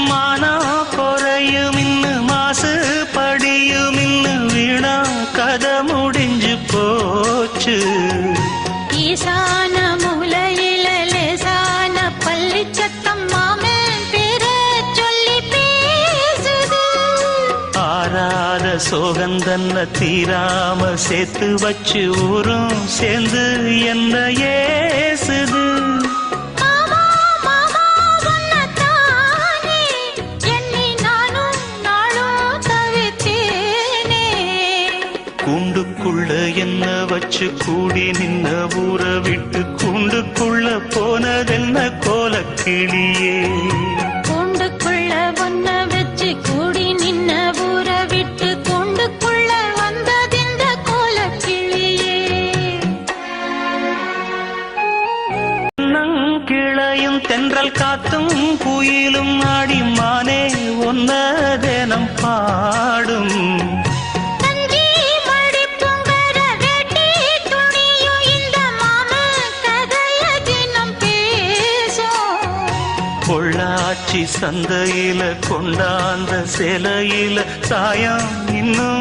മാനാ കുറയുമിന്ന് mass പടിയുമിന്ന് വീണ കഥ മുടിഞ്ഞു പോച്ച് ഈശാന മുലയിലെ സാന പള്ളിച്ചത്തമ്മാമേ ஆறாத சோகந்தன்ன தீராம சேர்த்து வச்சு ஊரும் சேர்ந்து என்னையே கூண்டுக்குள்ள என்ன வச்சு கூடி நின்ன ஊற விட்டு கூண்டுக்குள்ள போனதென்ன கோலக்கிளியே? கூண்டுக்குள்ள ஒன்ன வச்சு கூடி நின்ன ஊற விட்டு கூண்டுக்குள்ள வந்ததிந்த கோலக்கிளியே? கிளையும் தென்றல் காத்தும் குயிலும் ஆடி மானே. பொள்ளாச்சி சந்தையில கொண்டாந்த சிலையில சாயம் இன்னும்